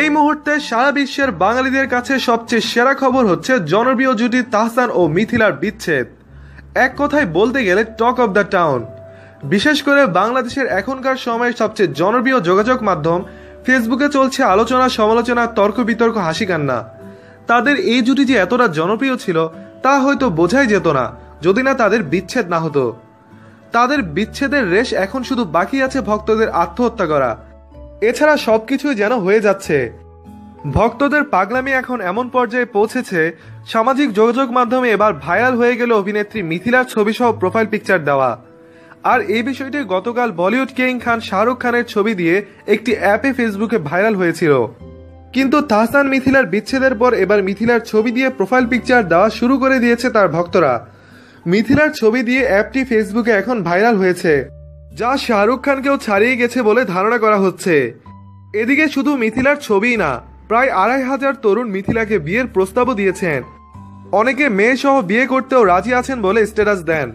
এই মুহূর্তে সারা বিশ্বের বাঙালিদের কাছে সবচেয়ে সেরা খবর হচ্ছে জনপ্রিয় জুটি তাহসান ও মিথিলার বিচ্ছেদ। এক কথায় বলতে গেলে টক অব দ্য টাউন। বিশেষ করে বাংলাদেশের এখনকার সময়ের সবচেয়ে জনপ্রিয় যোগাযোগ মাধ্যম, ফেসবুকে চলছে আলোচনা, সমালোচনা, তর্ক বিতর্ক, হাসি কান্না। তাদের এই জুটি যে এতটা জনপ্রিয় ছিল, তা হয়তো বোঝাই যেত না, যদি না তাদের বিচ্ছেদ না হতো। তাদের বিচ্ছেদের রেশ এখন শুধু বাকি আছে ভক্তদের আত্মহত্যা করা। এছাড়া সবকিছুই যেন হয়ে যাচ্ছে। ভক্তদের পাগলামি এখন এমন পর্যায়ে পৌঁছেছে, সামাজিক যোগাযোগ মাধ্যমে এবার ভাইরাল হয়ে গেল অভিনেত্রী মিথিলার ছবি সহ প্রোফাইল পিকচার দেওয়া। আর এই বিষয়টি গতকাল বলিউড কিং খান শাহরুখ খানের ছবি দিয়ে একটি অ্যাপে ফেসবুকে ভাইরাল হয়েছিল। কিন্তু তাহসান মিথিলার বিচ্ছেদের পর এবার মিথিলার ছবি দিয়ে প্রোফাইল পিকচার দেওয়া শুরু করে দিয়েছে তার ভক্তরা। মিথিলার ছবি দিয়ে অ্যাপটি ফেসবুকে এখন ভাইরাল হয়েছে। যা শাহরুখ খানকেও ছাড়িয়ে গেছে বলে ধারণা করা হচ্ছে। এদিকে শুধু মিথিলার ছবিই না, প্রায় আড়াই হাজার তরুণ মিথিলাকে বিয়ের প্রস্তাবও দিয়েছেন। অনেকে মেয়ে সহ বিয়ে করতেও রাজি আছেন বলে স্ট্যাটাস দেন।